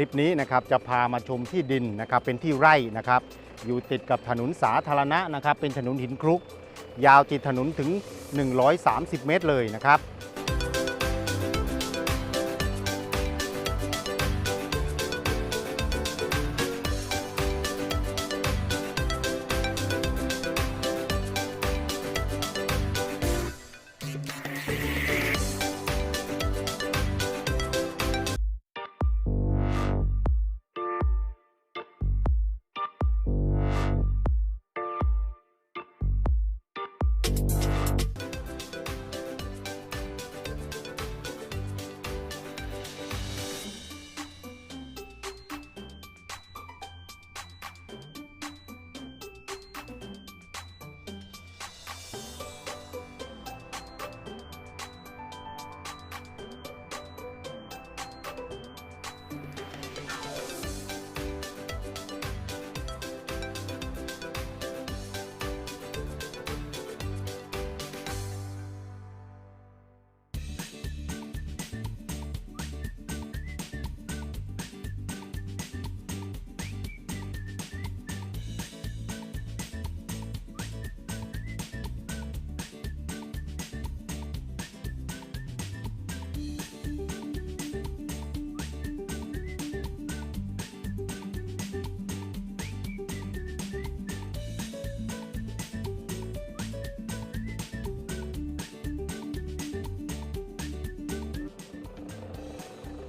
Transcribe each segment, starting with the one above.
ลิปนี้นะครับจะพามาชมที่ดินนะครับเป็นที่ไร่นะครับ อยู่ติดกับถนนสาธารณะนะครับ เป็นถนนหินคลุก ยาวติดถนนถึง 130 เมตรเลยนะครับ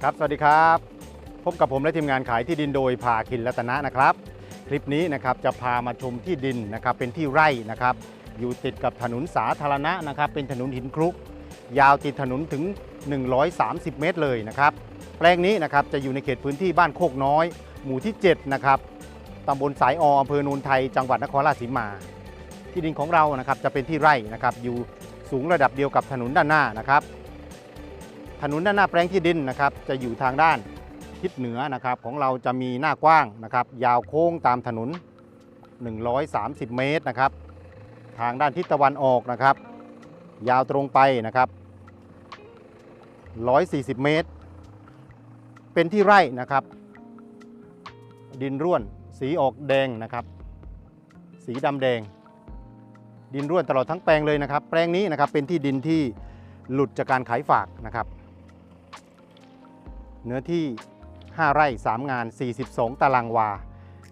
ครับ สวัสดีครับ พบกับผมและทีมงานขายที่ดินโดยภาคินรัตนะนะครับ คลิปนี้นะครับจะพามาชมที่ดินนะครับเป็นที่ไร่นะครับ อยู่ติดกับถนนสาธารณะนะครับ เป็นถนนหินคลุก ยาวติดถนนถึง 130 เมตรเลยนะครับ แปลงนี้นะครับจะอยู่ในเขตพื้นที่บ้านโคกน้อย หมู่ที่ 7 นะครับตำบลสายออำเภอโนนไทย จังหวัดนครราชสีมา ที่ดินของเรานะครับจะเป็นที่ไร่นะครับ อยู่สูงระดับเดียวกับถนนด้านหน้านะครับ ถนนด้านหน้าแปลงที่ดินนะครับจะอยู่ทางด้านทิศเหนือนะครับของเราจะมีหน้ากว้างนะครับยาวโค้งตามถนน 130 เมตรนะครับทางด้านทิศตะวันออกนะครับ ยาวตรงไปนะครับ 140 เมตร เป็นที่ไร่นะครับ ดินร่วนสีออกแดงนะครับ สีดำแดง ดินร่วนตลอดทั้งแปลงเลยนะครับ แปลงนี้นะครับเป็นที่ดินที่หลุดจากการขายฝากนะครับ เนื้อที่ 5 ไร่ 3 งาน 42 ตารางวา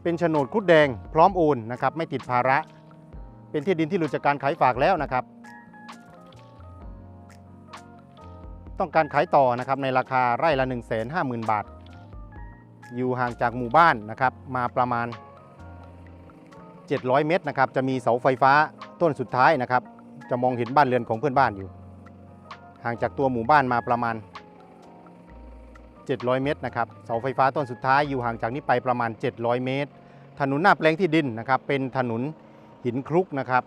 เป็นโฉนดคุดแดงพร้อมโอนนะครับไม่ติดภาระ เป็นที่ดินที่หลุดจากการขายฝากแล้วนะครับ ต้องการขายต่อนะครับในราคาไร่ละ 150,000 บาท อยู่ห่างจากหมู่บ้านนะครับมาประมาณ 700 เมตรนะครับจะมีเสาไฟฟ้าต้นสุดท้ายนะครับ จะมองเห็นบ้านเรือนของเพื่อนบ้านอยู่ ห่างจากตัวหมู่บ้านมาประมาณ 700 เมตรนะครับเสาไฟฟ้าต้นสุดท้ายอยู่ห่างจากนี้ไปประมาณ 700 เมตร ถนนหน้าแปลงที่ดินนะครับเป็นถนนหินคลุกนะครับ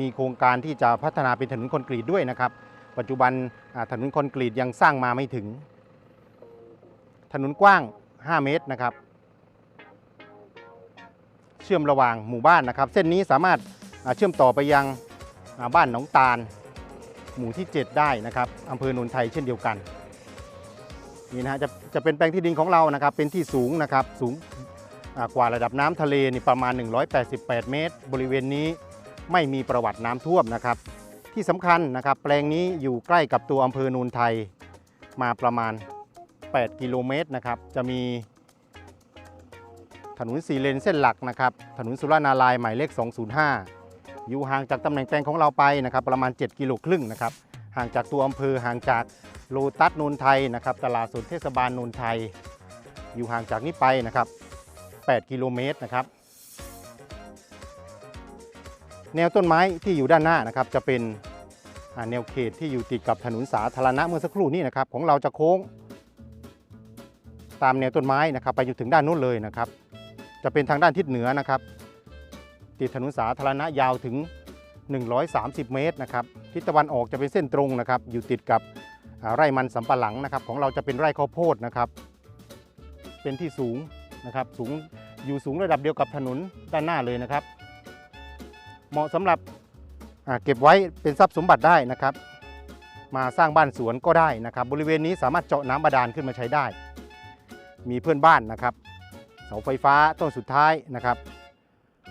มีโครงการที่จะพัฒนาเป็นถนนคอนกรีตด้วยนะครับ ปัจจุบันถนนคอนกรีตยังสร้างมาไม่ถึง ถนนกว้าง 5 เมตรนะครับ เชื่อมระหว่างหมู่บ้านนะครับ เส้นนี้สามารถเชื่อมต่อไปยังบ้านหนองตาล หมู่ที่ 7 ได้นะครับอำเภอโนนไทยเช่นเดียวกัน นี่นะฮะจะจะเป็นแปลงที่ดินของเรานะครับ เป็นที่สูงนะครับสูงกว่าระดับน้ำทะเลนี่ประมาณ 188 เมตร บริเวณนี้ไม่มีประวัติน้ำท่วมนะครับ ที่สำคัญนะครับ แปลงนี้อยู่ใกล้กับตัวอำเภอโนนไทยมาประมาณ 8 กิโลเมตรนะครับ จะมี ถนนสีเลนเส้นหลักนะครับ ถนนสุรานาลายหมายเลข 205 อยู่ห่างจากตำแหน่งแปลงของเราไปนะครับ ประมาณ 7 กิโลครึ่งนะครับ ห่างจากตัวอำเภอห่างจากโลตัสนนไทยนะครับ ตลาดสดเทศบาลโนนไทย อยู่ห่างจากนี้ไปนะครับ 8 กิโลเมตรนะครับ แนวต้นไม้ที่อยู่ด้านหน้านะครับ จะเป็นแนวเขตที่อยู่ติดกับถนนสาธารณะเมื่อสักครู่นี้นะครับ ของเราจะโค้ง ตามแนวต้นไม้นะครับ ไปจนถึงด้านนู้นเลยนะครับ จะเป็นทางด้านทิศเหนือนะครับ ติดถนนสาธารณะยาวถึง 130 เมตรนะครับทิศตะวันออกจะเป็นเส้นตรงนะครับอยู่ติดกับไร่มันสำปะหลังนะครับ ของเราจะเป็นไร่ข้าวโพดนะครับ เป็นที่สูงนะครับสูงอยู่สูงระดับเดียวกับถนนด้านหน้าเลยนะครับ เหมาะสำหรับเก็บไว้เป็นทรัพย์สมบัติได้นะครับ มาสร้างบ้านสวนก็ได้นะครับ บริเวณนี้สามารถเจาะน้ำบาดาลขึ้นมาใช้ได้ มีเพื่อนบ้านนะครับ เสาไฟฟ้าต้นสุดท้ายนะครับ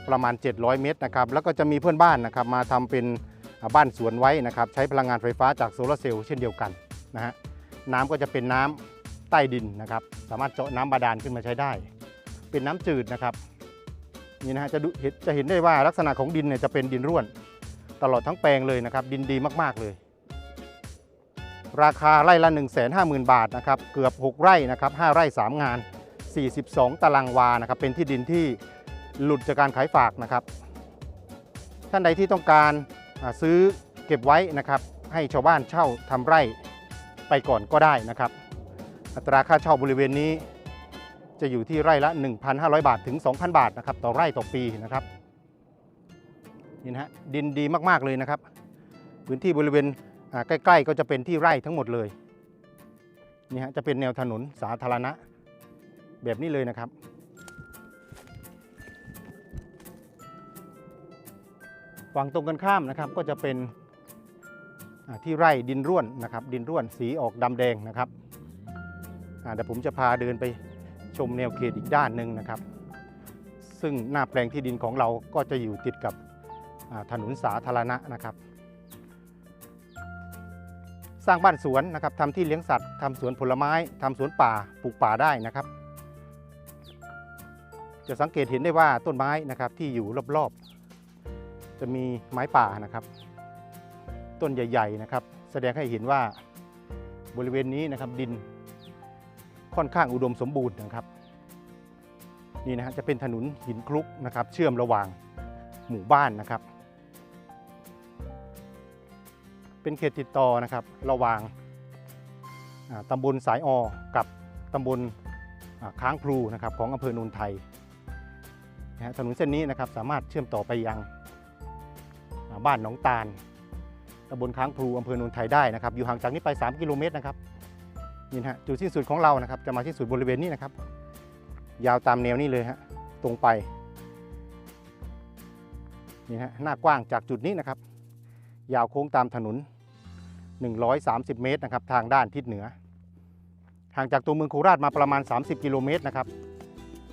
ประมาณ 700 เมตรนะครับแล้วก็จะมีเพื่อนบ้านนะครับมาทำเป็นบ้านสวนไว้นะครับใช้พลังงานไฟฟ้าจากโซลาร์เซลล์เช่นเดียวกันนะฮะน้ำก็จะเป็นน้ำใต้ดินนะครับสามารถเจาะน้ำบาดาลขึ้นมาใช้ได้ เป็นน้ำจืดนะครับนี่นะฮะจะดูเห็นจะเห็นได้ว่าลักษณะของดินเนี่ยจะเป็นดินร่วน ตลอดทั้งแปลงเลยนะครับ ดินดีมากๆเลย ราคาไร่ละ 1 5 0 0 0 0 บาทนะครับเกือบ 6 ไร่นะครับ5ไร่ 3 งาน 42 ตารางวานะครับเป็นที่ดินที่ หลุดจากการขายฝากนะครับ ท่านใดที่ต้องการซื้อเก็บไว้นะครับ ให้ชาวบ้านเช่าทำไร่ไปก่อนก็ได้นะครับ อัตราค่าเช่าบริเวณนี้จะอยู่ที่ไร่ละ 1,500 บาทถึง 2,000 บาทนะครับต่อไร่ต่อปีนะครับนี่นะฮะดินดีมากๆเลยนะครับ พื้นที่บริเวณใกล้ ๆ ก็จะเป็นที่ไร่ทั้งหมดเลยนี่ฮะจะเป็นแนวถนนสาธารณะแบบนี้เลยนะครับ ฝั่งตรงกันข้ามนะครับก็จะเป็นที่ไร่ดินร่วนนะครับ ดินร่วนสีออกดำแดงนะครับเดี๋ยวผมจะพาเดินไปชมแนวเขตอีกด้านหนึ่งนะครับ ซึ่งหน้าแปลงที่ดินของเราก็จะอยู่ติดกับถนนสาธารณะนะครับ สร้างบ้านสวนนะครับทำที่เลี้ยงสัตว์ทำสวนผลไม้ทำสวนป่าปลูกป่าได้นะครับ จะสังเกตเห็นได้ว่าต้นไม้นะครับที่อยู่รอบๆ จะมีไม้ป่านะครับ ต้นใหญ่ ๆนะครับ แสดงให้เห็นว่าบริเวณนี้นะครับดินค่อนข้างอุดมสมบูรณ์นะครับ นี่นะฮะจะเป็นถนนหินคลุกนะครับ เชื่อมระหว่างหมู่บ้านนะครับ เป็นเขตติดต่อนะครับระหว่างาตำบลสายออกับตำบลค้างพลูนะครับของอำเภอโนนไทยนะฮะถนนเส้นนี้นะครับสามารถเชื่อมต่อไปยัง บ้านหนองตาลตำบลค้างพลูอำเภอโนนไทยได้นะครับ อยู่ห่างจากนี้ไป 3 กิโลเมตรนะครับนี่ฮะจุดสิ้นสุดของเรานะครับ จะมาที่สุดบริเวณนี้นะครับ ยาวตามแนวนี้เลยฮะตรงไปนี่ฮะหน้ากว้างจากจุดนี้นะครับ ยาวโค้งตามถนน 130 เมตรนะครับ ทางด้านทิศเหนือ ห่างจากตัวเมืองโคราชมาประมาณ 30 กิโลเมตรนะครับ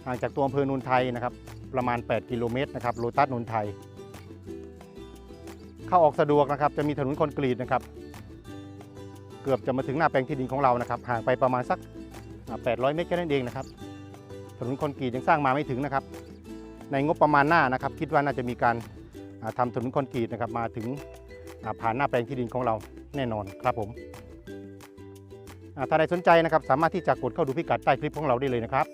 ห่างจากตัวอำเภอโนนไทยนะครับ ประมาณ 8 กิโลเมตรนะครับโลตัสโนนไทย เข้าออกสะดวกนะครับ จะมีถนนคอนกรีตนะครับ เกือบจะมาถึงหน้าแปลงที่ดินของเรานะครับ ห่างไปประมาณสัก 800 เมตรแค่นั้นเองนะครับ ถนนคอนกรีตยังสร้างมาไม่ถึงนะครับ ในงบประมาณหน้านะครับ คิดว่าน่าจะมีการอ่าทำถนนคอนกรีตนะครับ มาถึงผ่านหน้าแปลงที่ดินของเราแน่นอนครับผมถ้าใดสนใจนะครับ สามารถที่จะกดเข้าดูพิกัดใต้คลิปของเราได้เลยนะครับ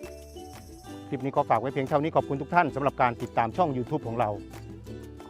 คลิปนี้ขอฝากไว้เพียงเท่านี้ขอบคุณทุกท่านสำหรับการติดตามช่อง YouTube ของเรา